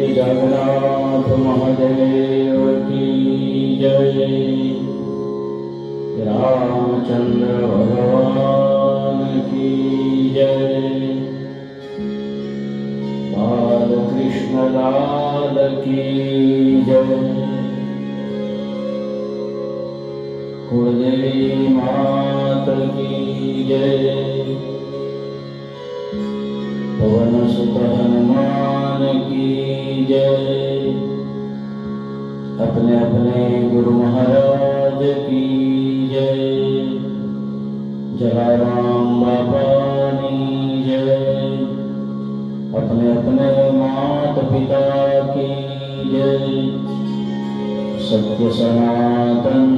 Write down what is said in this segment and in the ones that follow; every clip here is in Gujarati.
જગન્નાથ મહાદેવ કી જય રામચંદ્ર ભગવાન કી જય બાલકૃષ્ણલાલ કી જય કુળદેવી માત કી જય પવનસુત હનુમાન जय पवन सुत हनुमान की जय अपने अपने गुरु महाराज की जय जलाराम बापानी जय अपने अपने मात पिता की जय सत्य सनातन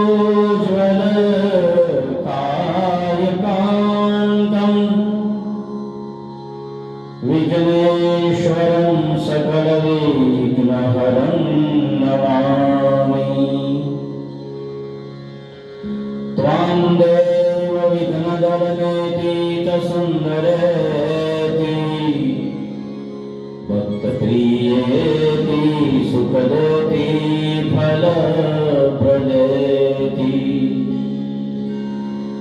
विघ्नेश्वरं सकलविघ्नहरं नमामि त्वां देव विघ्नदलनेतीतसुन्दरेति भक्तप्रियेति सुखदेति फलप्रदेति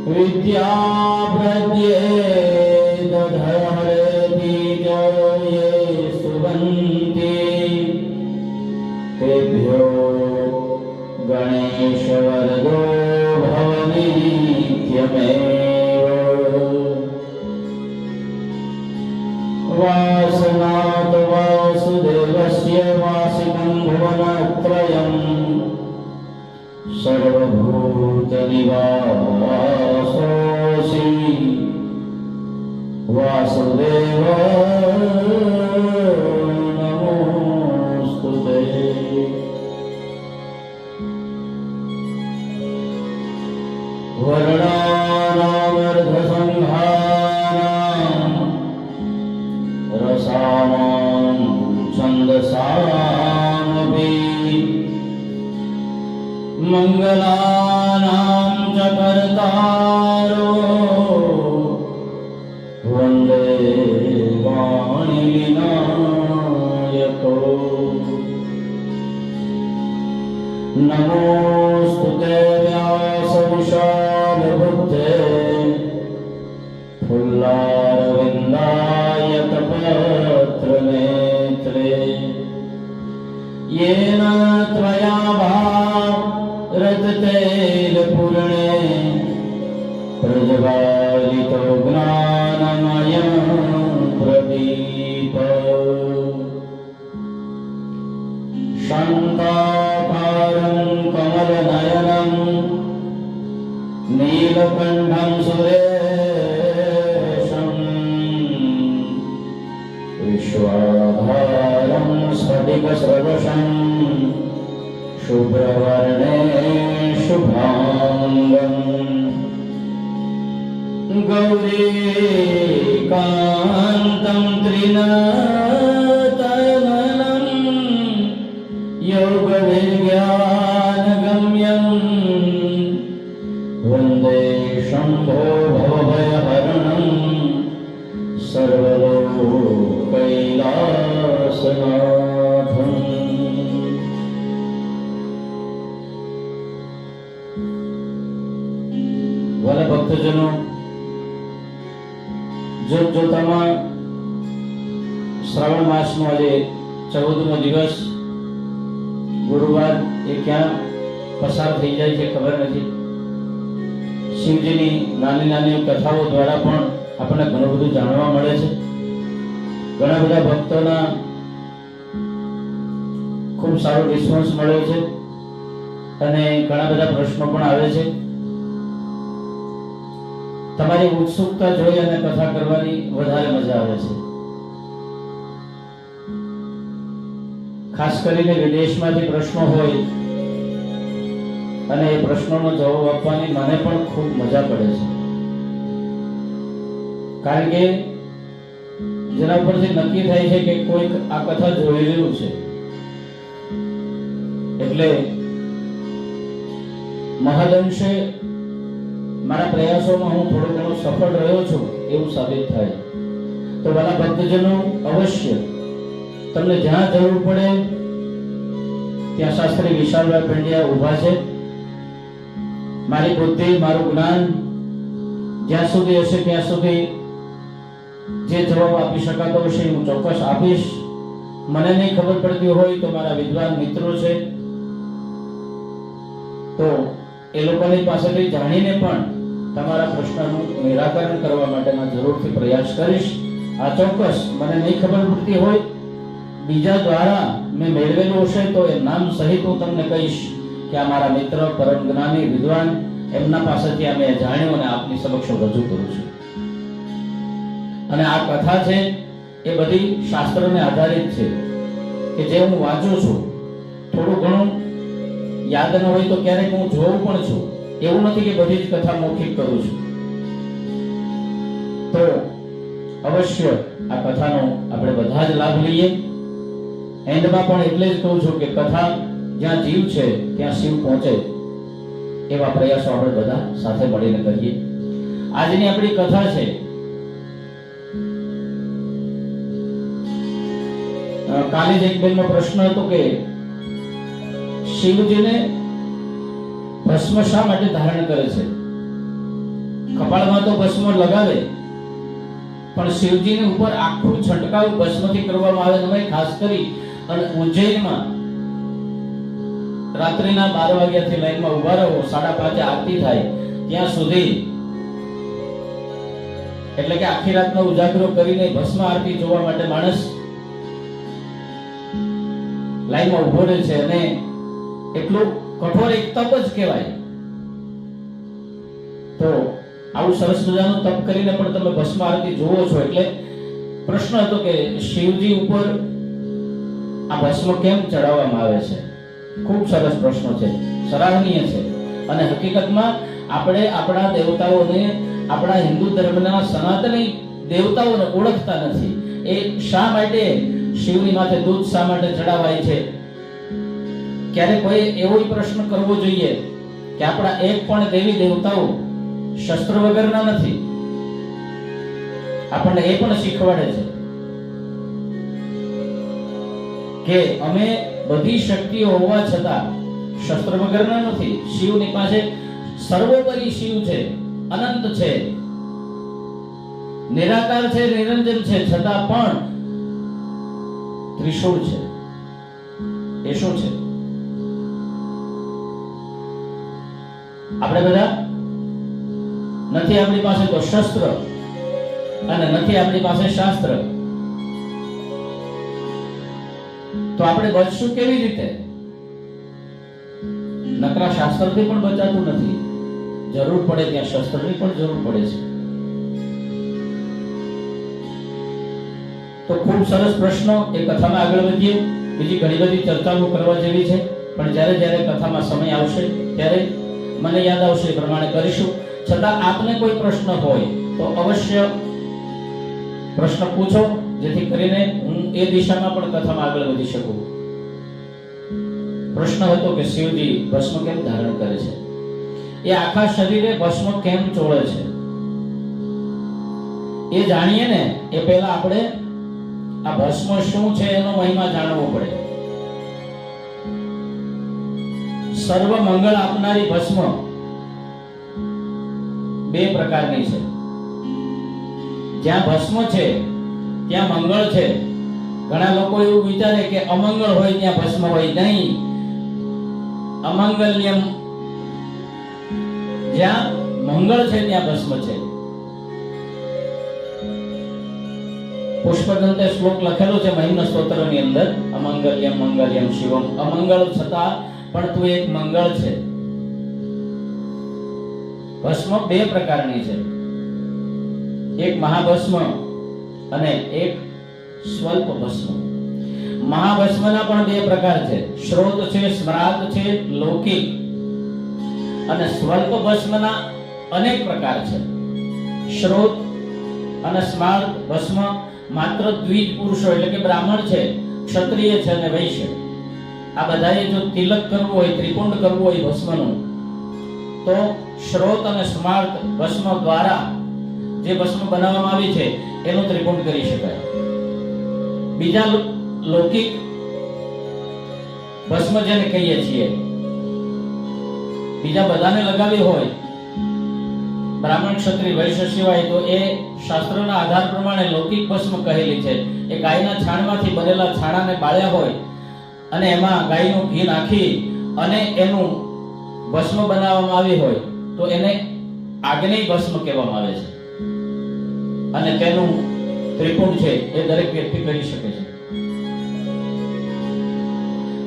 विद्याप्रद्ये मङ्गलानां च कर्तारो वन्दे वाणिविनायको नमोऽस्तु कमलनयनं नीलकण्ठं सुरेशम् विश्वाधारं स्फटिकसदृशं शुभ्रवर्णे शुभाङ्गम् गौरीकान्तं त्रिनतननं જોત જોતામાં શ્રાવણ માસનો આજે ચૌદમો દિવસ, ગુરુવાર એ ક્યાં પસાર થઈ જાય છે ખબર નથી. શિવજીની નાની નાની કથાઓ દ્વારા પણ આપણને ઘણું બધું જાણવા મળે છે. ઘણા બધા ભક્તોના ખૂબ સારો રિસ્પોન્સ મળ્યો છે. અને ઘણા બધા પ્રશ્નો પણ આવે છે. તમારી ઉત્સુકતા જોઈ અને કથા કરવાની વધારે મજા આવે છે. ખાસ કરીને વિદેશમાંથી પ્રશ્નો હોય અને એ પ્રશ્નોનો જવાબ આપવાની મને પણ ખૂબ મજા પડે છે. કારણ કે જેના ઉપરથી નક્કી થાય છે કે કોઈક આ કથા જોઈ રહ્યું છે. એટલે મહદઅંશે મારા પ્રયાસોમાં હું થોડો ઘણો સફળ રહ્યો છું એવું સાબિત થાય. તો મારા ભક્તજનો, અવશ્ય તમને જ્યાં જરૂર પડે ત્યાં શાસ્ત્રી વિશાલભાઈ પંડ્યા ઊભા છે. મારી બુદ્ધિ, મારું જ્ઞાન જ્યાં સુધી હશે ત્યાં સુધી જે જવાબ આપી શકાતો હશે હું ચોક્કસ આપીશ. મને નહીં ખબર પડતી હોય તો મારા વિદ્વાન મિત્રો છે. તો એ લોકોની પાસેથી જાણીને પણ તમારા પ્રશ્નનું નિરાકરણ કરવા માટેના જરૂરથી પ્રયાસ કરીશ. આ ચોક્કસ, મને નહીં ખબર પડતી હોય, બીજા દ્વારા મેં મેળવેલું હશે તો એ નામ સહિત હું તમને કહીશ કે આ મારા મિત્ર, પરમ જ્ઞાની, વિદ્વાન, એમના પાસેથી આ મેં જાણ્યું અને આપની સમક્ષ રજૂ કરું છું. અને આ કથા છે, એ બધી શાસ્ત્રને આધારિત છે કે જે હું વાંચું છું. થોડું ઘણું યાદ ન હોય તો ક્યારેક હું જોઉં પણ છું. એવું નથી કે બધી જ કથા મૌખિક કરું છું. તો અવશ્ય આ કથાનો આપણે બધા જ લાભ લઈએ. એન્ડમાં પણ એટલે જ કહું છું કે કથા જ્યાં જીવ છે, ત્યાં શિવ પહોંચે. એવા પ્રયાસો આપણે બધા સાથે મળીને કરીએ. આજની આપણી કથા છે કાલે જ એક બેનનો પ્રશ્ન હતો કે શિવજીને ભસ્મ શા માટે ધારણ કરે છે? કપાળમાં તો ભસ્મ લગાવે. પણ શિવજીની ઉપર આખું છંટકાવ ભસ્મથી કરવામાં આવે તમે ખાસ કરી અને ઉજ્જૈનમાં રાત્રિના બાર વાગ્યાથી લાઈનમાં ઊભા રહો, સાડા પાંચે આરતી થાય, ત્યાં સુધી એટલે કે આખી રાતનો ઉજાગરો કરીને ભસ્મ આરતી જોવા માટે માણસ લાઈનમાં ઊભો રહે છે અને એટલું કઠોર એક તપ જ કહેવાય. તો આવું સરસ મજાનું તપ કરીને પણ તમે ભસ્મ આરતી જોવો છો એટલે પ્રશ્ન હતો કે શિવજી ઉપર આ ભસ્મ કેમ ચડાવવામાં આવે છે? ખૂબ સરસ પ્રશ્ન છે, સરાહનીય છે. અને હકીકતમાં આપણે આપણા દેવતાઓને, આપણા હિન્દુ ધર્મના સનાતની દેવતાઓને ઓળખતા નથી. એ શા માટે? શિવની માથે દૂધ શા માટે ચડાવાય છે? ક્યારે કોઈ એવો પ્રશ્ન કરવો જોઈએ કે આપણા એક પણ દેવી દેવતાઓ શસ્ત્ર વગરના નથી. આપણને એ પણ શીખવાડે છે કે અમે બધી શક્તિઓ હોવા છતાં શસ્ત્ર વગરના નથી. શિવની પાસે સર્વોપરી શિવ છે, અનંત છે, નિરાકાર છે, નિરંજન છે, છતાં પણ ત્રિશુળ છે. એ શું છે? આપણે બધા નથી આપણી પાસે તો શસ્ત્ર અને નથી આપણી પાસે શાસ્ત્ર. તો આપણે બચશું કેવી રીતે? નકરા શાસ્ત્રથી પણ બચાતું નથી. જરૂર પડે ત્યાં શસ્ત્રની પણ જરૂર પડે છે. તો ખૂબ સરસ પ્રશ્નો એ કથામાં આગળ વધીએ. બીજી ઘણી બધી ચર્ચાઓ કરવા જેવી છે. પણ જ્યારે જ્યારે કથામાં સમય આવશે, ત્યારે મને યાદ આવશે એ પ્રમાણે કરીશું. છતાં આપને કોઈ પ્રશ્ન હોય તો અવશ્ય પ્રશ્ન પૂછો, જેથી કરીને હું એ દિશામાં પણ કથામાં આગળ વધી શકું. પ્રશ્ન હતો કે શિવજી ભસ્મ કેમ ધારણ કરે છે? એ આખા શરીરે ભસ્મ કેમ ચોળે છે? એ જાણીએ ને, એ પહેલા આપણે આ ભસ્મ શું છે એનો મહિમા જાણવો પડે. સર્વ મંગળ આપનારી ભસ્મ બે પ્રકારની છે. જ્યાં ભસ્મ છે, ત્યાં મંગળ છે. ઘણા લોકો એવું વિચારે કે અમંગળ હોય ત્યાં ભસ્મ હોય નહીં. અમંગલ્યમ જ્યાં મંગળ છે, ત્યાં ભસ્મ છે. પુષ્પદંતે શ્લોક લખેલો છે, મહિમ્ન સ્તોત્રની અંદર. અમંગલ્યમ મંગલ્યમ શિવમ. અમંગળ છતાં પણ તું એક મંગળ છે. ભસ્મ બે પ્રકારની છે. એક મહાભસ્મ અને એક સ્વલ્પ ભસ્મ. મહાભસ્મના પણ બે પ્રકાર છે. શ્રોત છે, સ્મરાત છે, લૌકિક અને સ્વલ્પ ભસ્મના અનેક પ્રકાર છે. શ્રોત અને સ્માર્ત ભસ્મ માત્ર દ્વિજ પુરુષો એટલે કે બ્રાહ્મણ છે, ક્ષત્રિય છે અને વૈશ્ય. આ બધાએ જો તિલક કરવું હોય ત્રિકોણ કરવું હોય ભસ્મનું, તો શ્રોત અને સ્માર્ત ભસ્મ દ્વારા જે ભસ્મ બનાવવામાં આવી છે, એનું ત્રિકોણ કરી શકાય. બીજા લૌકિક ભસ્મ જેને કહીએ છીએ, બીજા બધાને લગાવી હોય, બ્રાહ્મણ ક્ષત્રિય, વૈશ્ય સિવાય, તો એ શાસ્ત્રના આધાર પ્રમાણે લૌકિક ભસ્મ કહેલી છે. એ ગાયના છાણમાંથી બનેલા છાણાને બાળ્યા હોય અને એમાં ગાયનું ઘી નાખી અને એનું ભસ્મ બનાવવામાં આવી હોય તો એને આગ્નેય ભસ્મ કહેવામાં આવે છે. અને તેનું ત્રિપુણ છે એ દરેક વ્યક્તિ કરી શકે છે.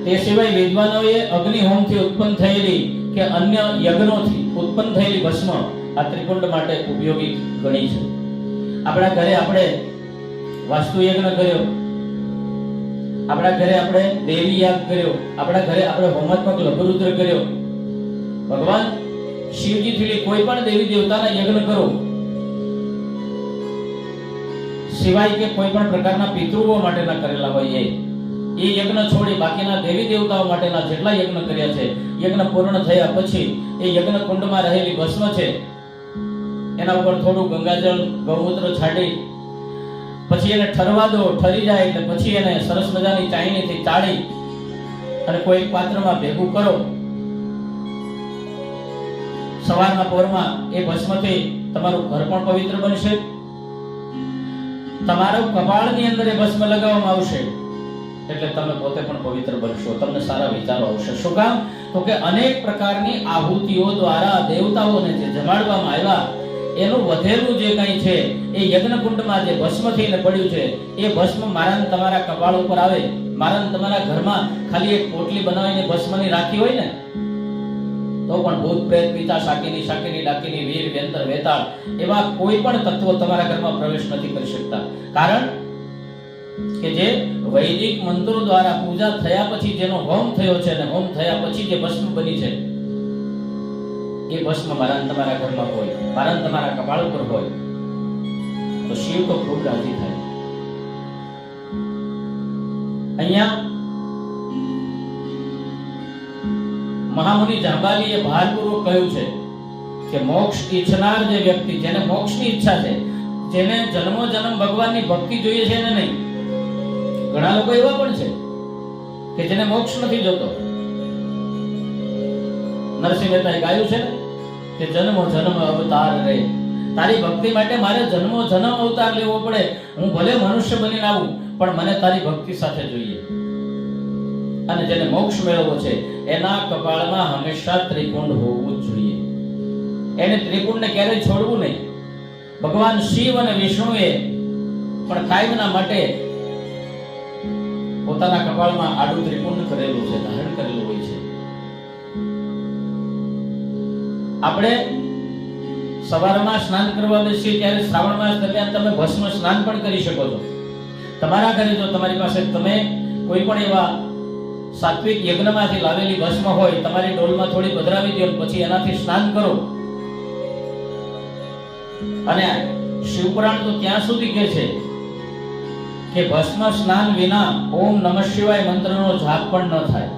તે સિવાય વિદ્વાનોએ અગ્નિહોમથી ઉત્પન્ન થયેલી કે અન્ય યજ્ઞોથી ઉત્પન્ન થયેલી ભસ્મ આ ત્રિકુંડ માટે ઉપયોગી ગણી છે. આપણા ઘરે આપણે વાસ્તુ યજ્ઞ કર્યો. આપણા ઘરે આપણે દેવી યાદ કર્યો. આપણા ઘરે આપણે હોમાત્મક લઘુરુદ્ર કર્યો. ભગવાન શિવજી થી કોઈ પણ દેવી દેવતાના યજ્ઞ કરો. સિવાય કે કોઈ પણ પ્રકારના પિતૃઓ માટેના કરેલા હોય એ. એ યજ્ઞ છોડી બાકીના દેવી દેવતાઓ માટેના જેટલા યજ્ઞ કર્યા છે, યજ્ઞ પૂર્ણ થયા પછી એ યજ્ઞ કુંડમાં રહેલી ભસ્મ છે. એના ઉપર થોડું ગંગાજળ, ગૌમૂત્ર છાંટી પછી એને ઠરવા દો, ઠરી જાય એટલે પછી એને સરસ મજાની ચાઈનીથી ચાળી અને કોઈ પાત્રમાં ભેગું કરો. સવારના પોરમાં એ ભસ્મથી તમારું ઘર પણ પવિત્ર બનશે. તમારો કપાળની અંદર એ ભસ્મ લગાવવામાં આવશે. એટલે તમે પોતે પણ પવિત્ર બનશો. તમને સારા વિચારો આવશે. શું કામ? તો કે અનેક પ્રકારની આહુતિઓ દ્વારા દેવતાઓને જે જમાડવામાં આવ્યા એનું વધેલું જે કંઈ છે, એ યજ્ઞકુંડમાં જે ભસ્મ થઈને પડ્યું છે, એ ભસ્મ મારા તમારા કપાળ ઉપર આવે. મારા તમારા ઘરમાં ખાલી એક પોટલી બનાવીને ભસ્મની રાખી હોય ને, તો પણ ભૂત, પ્રેત, પિતા, શાકીની શાકીની, ડાકીની, વીર વ્યંતર વેતાળ, એવા કોઈ પણ તત્વો તમારા ઘરમાં પ્રવેશ નથી કરી શકતા. કારણ કે જે વૈદિક મંત્રો દ્વારા પૂજા થયા પછી જેનો હોમ થયો છે અને હોમ થયા પછી જે ભસ્મ બની છે એ ભસ્મ મારા તમારા ઘરમાં હોય મારા તમારા કપાળ ઉપર હોય, તો શિવ તો ખૂબ રાજી થાય. અહીંયા મહામુનિ જાંબાલીએ ભારપૂર્વક કહ્યું છે કે મોક્ષ ઈચ્છનાર જે વ્યક્તિ, જેને મોક્ષની ઈચ્છા છે, જેને જન્મો જન્મ ભગવાનની ભક્તિ જોઈએ છે ને નહીં, ઘણા લોકો એવા પણ છે કે જેને મોક્ષ નથી જોતો. નરસિંહ મહેતાએ ગાયું છે ને, કે જન્મો જન્મ અવતાર રે. તારી ભક્તિ માટે મારે જન્મો જન્મ અવતાર લેવો પડે. હું ભલે મનુષ્ય બનીને આવું, પણ મને તારી ભક્તિ સાથે જોઈએ. અને જેને મોક્ષ મેળવવો છે, એના કપાળમાં હંમેશા ત્રિકુંડ હોવું જોઈએ. એને ત્રિકુંડને ક્યારેય છોડવું નહીં. ભગવાન શિવ અને વિષ્ણુએ પણ કાયમના માટે પોતાના કપાળમાં આડું ત્રિકુંડ કરેલું છે, ધારણ કરેલું હોય છે. આપણે સવારમાં સ્નાન કરવા બેસીએ ત્યારે શ્રાવણ માસ દરમિયાન તમે ભસ્મ સ્નાન પણ કરી શકો છો. તમારા ઘરે જો તમારી પાસે તમે કોઈ પણ એવા સાત્વિક યજ્ઞમાંથી લાવેલી ભસ્મ હોય, તમારી ડોલમાં થોડી પધરાવી દો પછી એનાથી સ્નાન કરો. અને શિવપુરાણ તો ત્યાં સુધી કહે છે કે ભસ્મ સ્નાન વિના ઓમ નમઃ શિવાય મંત્રનો જાપ પણ ન થાય.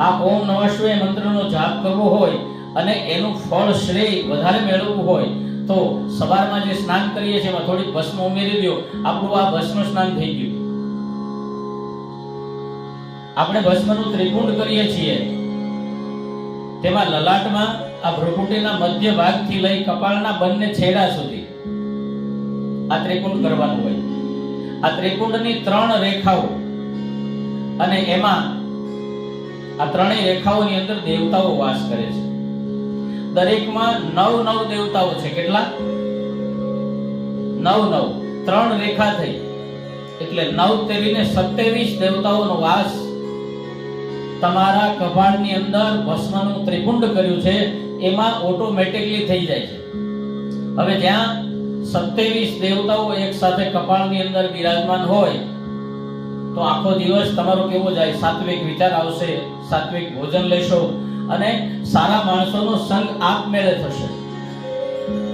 આ ઓમ નમઃ શિવાય મંત્રનો જાપ કરવો હોય અને એનું ફળ શ્રેય વધારે મેળવવું હોય, તો સવારમાં જે સ્નાન કરીએ છીએ એમાં થોડી ભસ્મ ઉમેરી દો. આપણું આ ભસ્મ સ્નાન થઈ ગયું. આપણે ભસ્મનું ત્રિપુંડ કરીએ છીએ. તેમાં લલાટમાં, આ ભ્રુકુટીના મધ્ય ભાગથી લઈ કપાળના બંને છેડા સુધી આ ત્રિકુંડ કરવાનું હોય. આ ત્રિકુંડની ત્રણ રેખાઓ અને એમાં આ ત્રણેય રેખાઓની અંદર દેવતાઓ વાસ કરે છે. દરેકમાં નવ નવ દેવતાઓ છે. કેટલા? નવ નવ. ત્રણ રેખા થઈ. એટલે નવ તેવીને સત્યાવીસ દેવતાઓનો વાસ તમારા કપાળની અંદર ભસ્મનું ત્રિકુંડ કર્યું છે. એમાં ઓટોમેટિકલી થઈ જાય છે. હવે જ્યાં સત્યાવીસ દેવતાઓ એક સાથે કપાળની અંદર બિરાજમાન હોય તો આખો દિવસ તમારો કેવો જાય? સાત્વિક વિચાર આવશે, સાત્વિક ભોજન લેશો અને સારા માણસોનો સંગ આપમેળે થશે.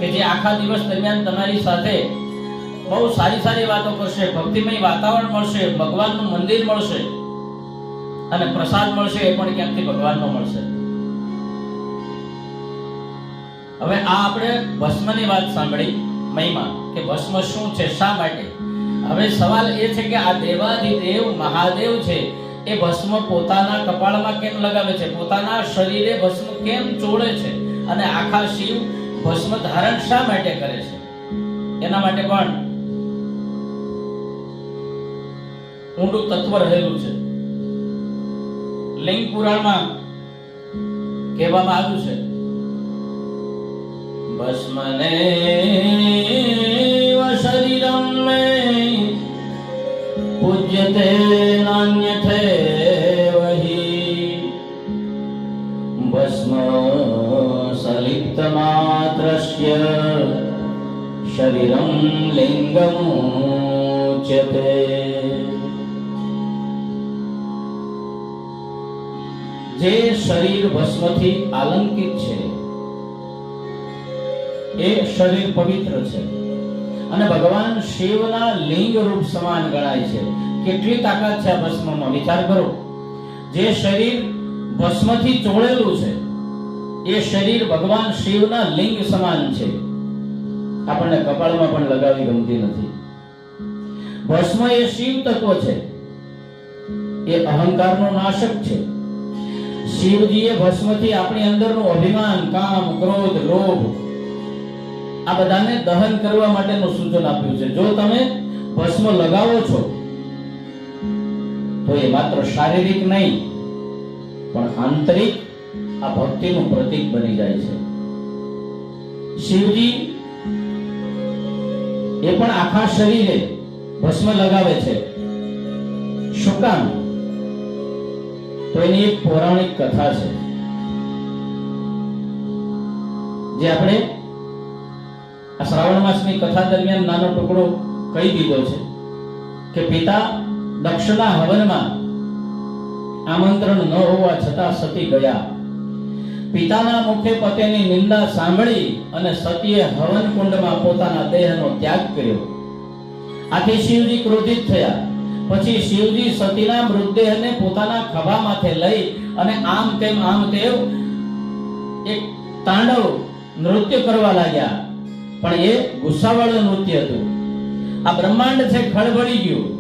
કે જે આખા દિવસ દરમિયાન તમારી સાથે બહુ સારી સારી વાતો કરશે, ભક્તિમય વાતાવરણ મળશે, ભગવાનનું મંદિર મળશે અને પ્રસાદ મળશે એ પણ ક્યાંકથી ભગવાનનો મળશે. હવે આ આપણે ભસ્મની વાત સાંભળી, મહિમા, કે ભસ્મ શું છે? શા માટે? હવે સવાલ એ છે કે આ દેવાધિદેવ મહાદેવ છે, એ ભસ્મ પોતાના કપાળમાં કેમ લગાવે છે? પોતાના શરીરે ભસ્મ કેમ ચોળે છે? અને આખા શિવ ભસ્મ ધારણ શા માટે કરે છે? એના માટે પણ ઊંડું તત્વ રહેલું છે. લિંગ પુરાણમાં કહેવામાં આવ્યું છે, ભસ્મને વહી ભસ્મ સલિપ્ત માત્રસ્ય શરીરમ લિંગમુચ્યતે જે શરીર ભસ્મથી આલંકિત છે, એ શરીર પવિત્ર છે. અને ભગવાન શિવના લિંગ રૂપ સમાન ગણાય છે. કેટલી તાકાત છે આ ભસ્મમાં? વિચાર કરો. જે શરીર ભસ્મથી ચોળેલું છે, એ શરીર ભગવાન શિવના લિંગ સમાન છે. આપણને કપાળમાં પણ લગાવી ગમતી નથી. ભસ્મ એ શિવ તત્વ છે. એ અહંકારનો નાશક છે. શિવજીએ ભસ્મથી આપણી અંદરનું અભિમાન, કામ, ક્રોધ, લોભ, આ બધાને દહન કરવા માટેનું સૂચન આપ્યું છે. જો તમે ભસ્મ લગાવો છો તો એ માત્ર શારીરિક નહીં, પણ આંતરિક આ ભક્તિનું પ્રતીક બની જાય છે. શિવજી એ પણ આખા શરીરે ભસ્મ લગાવે છે. શું કામ? તો એની એક પૌરાણિક કથા છે. જે આપણે આ શ્રાવણ માસની કથા દરમિયાન નાનો ટુકડો કહી દીધો છે કે, પિતા દક્ષના હવનમાં આમંત્રણ ન હોવા છતાં સતી ગયા. પિતાના મુખે પતિની નિંદા સાંભળી અને સતીએ હવન કુંડમાં પોતાના દેહનો ત્યાગ કર્યો. આથી શિવજી ક્રોધિત થયા. પછી શિવજી સતીના મૃતદેહને પોતાના ખભા માથે લઈ અને આમ તેમ આમ તેમ એક તાંડવ નૃત્ય કરવા લાગ્યા. પણ એ ગુસ્સાવાળું નૃત્ય હતું. આ બ્રહ્માંડ છે, ખળભળી ગયું.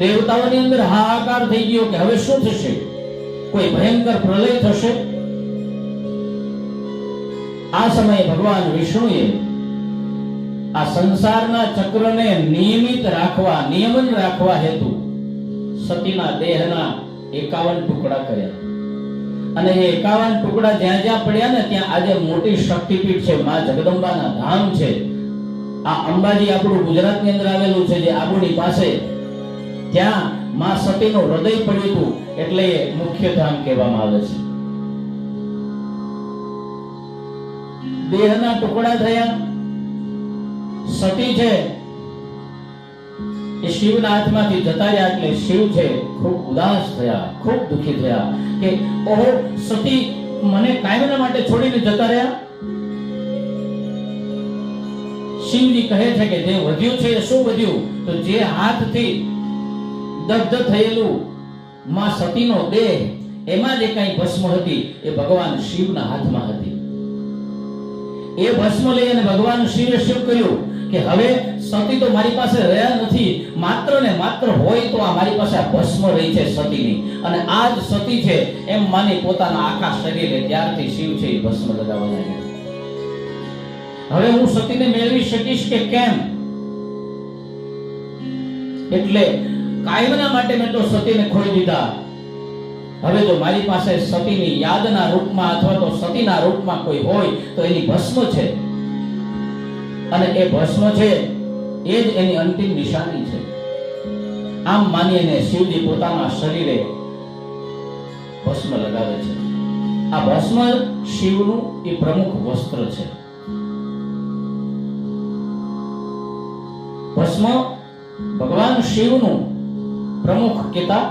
દેવતાઓની અંદર હાહાકાર થઈ ગયો કે હવે શું થશે? કોઈ ભયંકર પ્રલય થશે? આ સમયે ભગવાન વિષ્ણુએ આ સંસારના ચક્રને નિયમિત રાખવા, નિયમન રાખવા હેતુ સતીના દેહના એકાવન ટુકડા કર્યા. અને એ એકાવન ટુકડા જ્યાં જ્યાં પડ્યા ને ત્યાં આજે મોટી શક્તિપીઠ છે, માં જગદંબાના ધામ છે. આ અંબાજી આપણું ગુજરાતની અંદર આવેલું છે, જે આબુની પાસે ત્યાં માં સતીનું હૃદય પડ્યું હતું એટલે મુખ્ય ધામ કહેવામાં આવે છે. દેહના ટુકડા થયા. સતી છે એ શિવના હાથમાંથી જતા રહ્યા એટલે શિવ છે ખૂબ ઉદાસ થયા, ખૂબ દુખી થયા કે ઓહો, સતી મને કાયમના માટે છોડીને જતા રહ્યા? શિવજી કહે છે કે જે વધ્યું છે એ શું વધ્યું? તો જે હાથથી દગ્ધ થયેલું માં સતીનો દેહ, એમાં જે કઈ ભસ્મ હતી, એ ભગવાન શિવના હાથમાં હતી. એ ભસ્મ લઈ અને ભગવાન શિવે શું કર્યું કે, હવે સતી તો મારી પાસે રહ્યા નથી. માત્ર ને માત્ર હોય તો આ મારી પાસે આ ભસ્મ રહી છે સતીની. અને આ જ સતી છે, એમ માની પોતાના આખા શરીરે ત્યારથી શિવ છે એ ભસ્મ લગાવવા લાગ્યો. હવે હું સતીને મેળવી શકીશ કે કેમ? એટલે કાયમના માટે મેં તો સતીને ખોઈ દીધા. હવે જો મારી પાસે સતીની યાદના રૂપમાં અથવા તો સતીના રૂપમાં કોઈ હોય, તો એની ભસ્મ છે. અને એ ભસ્મ છે, એ જ એની અંતિમ નિશાની છે. આમ માનીને શિવજી પોતાના શરીરે ભસ્મ લગાવે છે. આ ભસ્મ શિવનું એ પ્રમુખ વસ્ત્ર છે. ભસ્મ ભગવાન શિવનું પ્રમુખ કેતા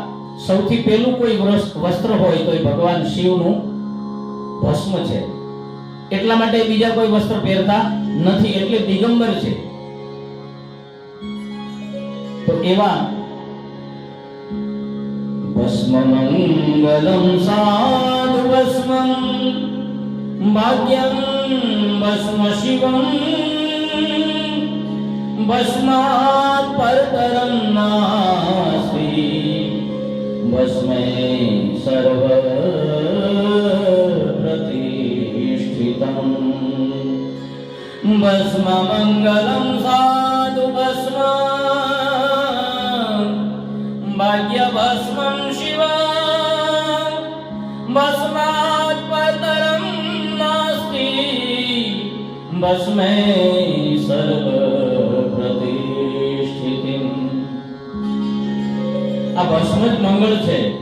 સૌથી પહેલું કોઈ વસ્ત્ર હોય તો એ ભગવાન શિવનું ભસ્મ છે. એટલા માટે બીજા કોઈ વસ્ત્ર પહેરતા નથી, એટલે દિગંબર છે. તો એવા ભસ્મમંગલમ સાધુ ભસ્મ ભાગ્યમ ભસ્મ શિવમ. भस्मात् परतरं नास्ति भस्मै सर्वप्रतिष्ठितम्। भस्ममङ्गलं साधु भस्मा भाग्यभस्मं शिव भस्मात् परतरं नास्ति भस्मै सर्व આ ભસ્મ મંગળ છે.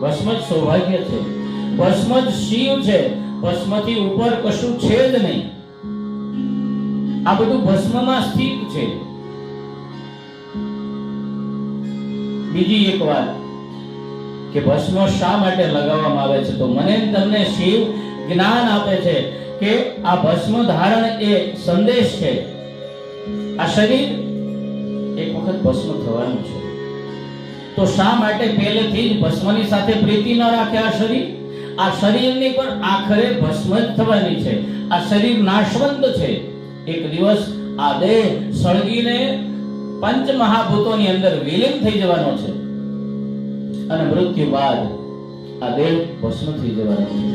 ભસ્મ સૌભાગ્ય છે. ભસ્મ શિવ છે. ભસ્મથી ઉપર કશું છે જ નહીં. આ બધું ભસ્મમાં સ્થિત છે. બીજી એક વાત કે ભસ્મ શા માટે લગાવવામાં આવે છે? તો મને તમને શિવ જ્ઞાન આપે છે કે આ ભસ્મ ધારણ એ સંદેશ છે. આ શરીર એક વખત ભસ્મ થવાનું છે. તો શા માટે પહેલેથી જ ભસ્મની સાથે પ્રીતિ ન રાખે આ શરીર? આ શરીરની પણ આખરે ભસ્મ જ થવાની છે. આ શરીર નાશવંત છે. એક દિવસ આ દેહ સળગીને પંચ મહાભૂતોની અંદર વિલીન થઈ જવાનો છે. અને મૃત્યુ બાદ આ દેહ ભસ્મ થઈ જવાનો છે.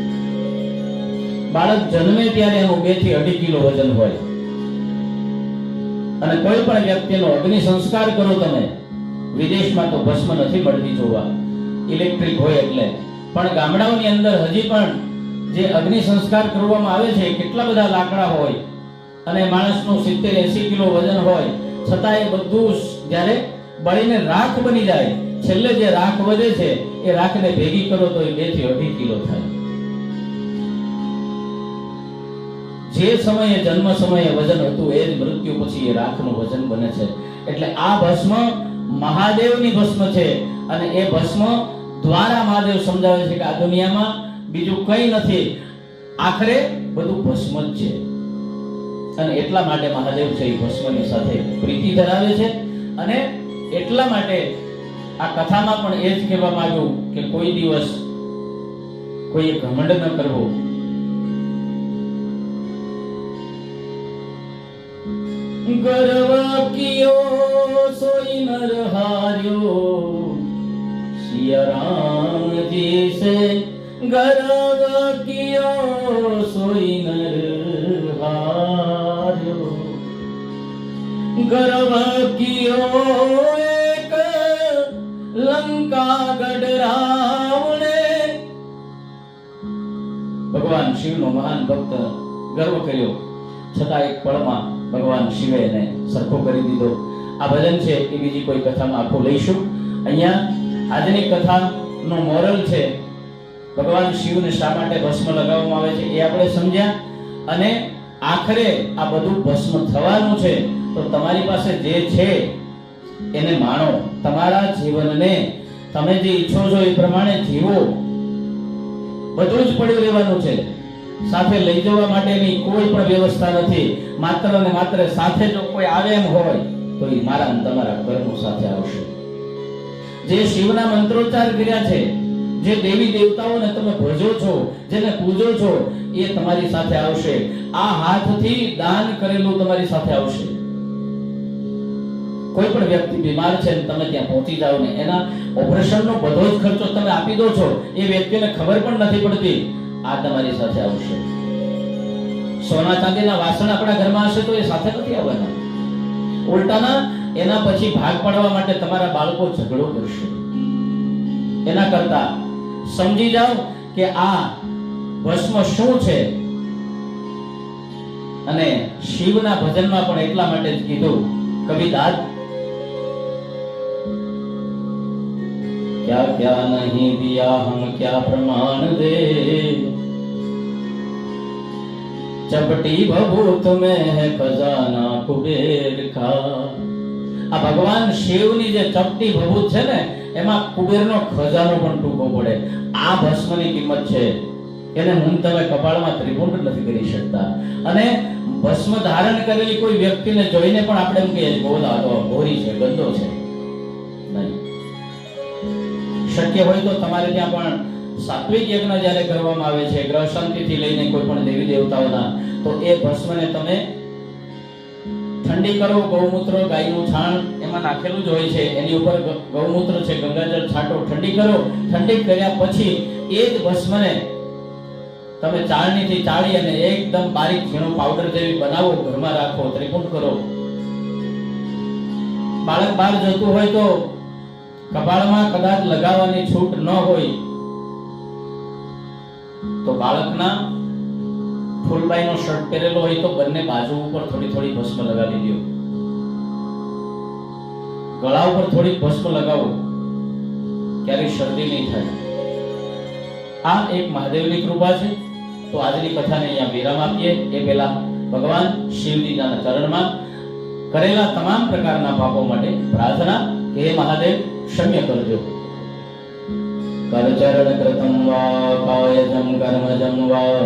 બાળક જન્મે ત્યારે એનું બેથી અઢી કિલો વજન હોય. અને કોઈ પણ વ્યક્તિનો અગ્નિ સંસ્કાર કરો તમે. વિદેશમાં તો ભસ્મ નથી મળતી જોવા. ઇલેક્ટ્રિક હોય એટલે. પણ ગામડાઓની અંદર હજી પણ જે અગ્નિ સંસ્કાર કરવામાં આવે છે, કેટલા બધા લાકડા હોય અને માણસનું સિત્તેર એસી કિલો વજન હોય, છતાં એ બધું જ્યારે બળીને રાખ બની જાય, છેલ્લે જે રાખ વધે છે, એ રાખને ભેગી કરો તો એ બેથી અઢી કિલો થાય. જે સમયે જન્મ સમયે વજન હતું, એ જ મૃત્યુ પછી એ રાખનું વજન બને છે. એટલે આ ભસ્મ મહાદેવની ભસ્મ છે. અને એ ભસ્મ દ્વારા મહાદેવ સમજાવે છે કે આ દુનિયામાં બીજું કંઈ નથી. આખરે બધું ભસ્મ જ છે. અને એટલા માટે મહાદેવ છે એ ભસ્મની સાથે પ્રીતિ ધરાવે છે. અને એટલા માટે આ કથામાં પણ એ જ કહેવામાં આવ્યું કે કોઈ દિવસ કોઈએ ઘમંડ ન કરવો. કિયો સોઈ નર હાર્યો. સિયા રામજી સે સોઈ નર હાર્યો. એક લંકા ગઢ રાવણે ભગવાન શિવનો મહાન ભક્ત ગર્વ કર્યો. છતાં એક પળમાં ભગવાન શિવે એને સરખો કરી દીધો. આ ભજન છે, એ બીજી કોઈ કથામાં આખું લઈશું. અહીંયા આજની કથાનો મોરલ છે, ભગવાન શિવને શા માટે ભસ્મ લગાવવામાં આવે છે એ આપણે સમજ્યા. અને આખરે આ બધું ભસ્મ થવાનું છે, તો તમારી પાસે જે છે, એને માણો. તમારા જીવનને તમે જે ઈચ્છો છો એ પ્રમાણે જીવો. બધું જ પડ્યું રહેવાનું છે. સાથે લઈ જવા માટેની કોઈ પણ વ્યવસ્થા નથી. માત્ર ને માત્ર સાથે જો કોઈ આવે એમ હોય તો એ તમારા કર્મો સાથે આવશે. જે શિવના મંત્રોચ્ચાર કર્યા છે, જે દેવી દેવતાઓને તમે ભજો છો, જેને પૂજો છો, એ તમારી સાથે આવશે. આ હાથથી દાન કરેલું તમારી સાથે આવશે. કોઈ પણ વ્યક્તિ બીમાર છે તમે ત્યાં પહોંચી જાઓ ને એના ઓપરેશનનો બધો જ ખર્ચો તમે આપી દો છો, એ વ્યક્તિને ખબર પણ નથી પડતી, આ તમારી સાથે આવશે. સોના ચાંદીના વાસણ આપણા ઘરમાં હશે તો એ સાથે નથી આવવાના? ઉલટાના એના પછી ભાગ પાડવા માટે તમારા બાળકો ઝઘડો કરશે એના કરતા સમજી જાઓ કે આ ભસ્મ શું છે અને શિવના ભજનમાં પણ એટલા માટે જ કીધું કવિદાસ क्या क्या नहीं दिया हम क्या प्रमाण दे ચપટી ભભૂત મેં હે ખજાના કુબેર ખા આ ભગવાન શિવની જે ચપટી ભભૂત છે ને, એમાં કુબેરનો ખજાનો પણ ટૂંકો પડે. આ ભસ્મની કિંમત છે. એને હું તમે કપાળમાં ત્રિભુંડ નથી કરી શકતા. અને ભસ્મ ધારણ કરેલી કોઈ વ્યક્તિને જોઈને પણ આપણે એમ કહીએ બહુ દાદો ઘોરી છે, ગંદો છે. નહીં. શક્ય હોય તો તમારે ત્યાં પણ સાત્વિક યજ્ઞ જ્યારે કરવામાં આવે છે, ગ્રહ શાંતિથી લઈને કોઈ પણ દેવી દેવતાઓના, તો એ ભસ્મને તમે ઠંડી કરો, ગૌમૂત્ર, ગાયનું છાણ એમાં નાખેલું જ હોય છે. એની ઉપર ગૌમૂત્ર છે, ગંગાજળ છાંટો ઠંડી કરો. ઠંડી કર્યા પછી એ જ ભસ્મને તમે ચાળણીથી ચાળી અને એકદમ બારીક ઝીણો પાવડર જેવી બનાવો, ઘરમાં રાખો ત્રિપુંડ કરો. બાળક બહાર જતું હોય તો કપાળમાં કદાચ લગાવવાની છૂટ ન હોય બાળકના ફૂલબાઈનો શર્ટ પહેરેલો હોય તો બંને બાજુ ઉપર થોડી થોડી ભસ્મ લગાવી દો ગળા ઉપર થોડી ભસ્મ લગાવો. ક્યારેય શરદી નહીં થાય. આ એક મહાદેવની કૃપા છે. તો આજની કથાને અહીંયા વિરામ આપીએ. એ પહેલા ભગવાન શિવજીના ચરણમાં કરેલા તમામ પ્રકારના પાપો માટે પ્રાર્થના કે હે મહાદેવ, ક્ષમ્ય કરજો. કરચરણ કૃતમ વા કાયજમ કર્મજમ વા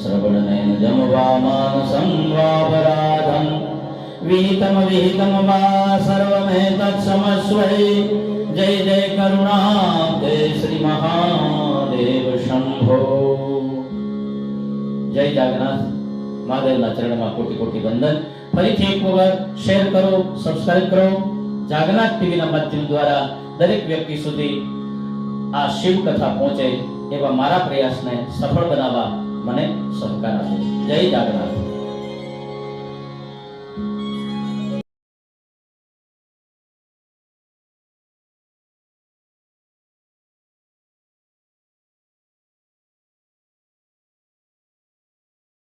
શ્રવણ નયનજમ વા માનસમ વા પરાધમ વિહિતમ વિહિતમ વા સર્વમેતત્સમસ્વૈ જય જય કરુણા તે શ્રી મહાદેવ શંભો જય જાગન્નાથ મહાદેવના ચરણમાં કોટી કોટી વંદન ફરીથી એક વખત શેર કરો સબસ્ક્રાઇબ કરો। જાગનાથ ટીવીના માધ્યમ દ્વારા દરેક વ્યક્તિ સુધી આ શિવ કથા પહોંચે એવા મારા પ્રયાસને સફળ બનાવવા મને સહકાર આપો. જય જાગનાથ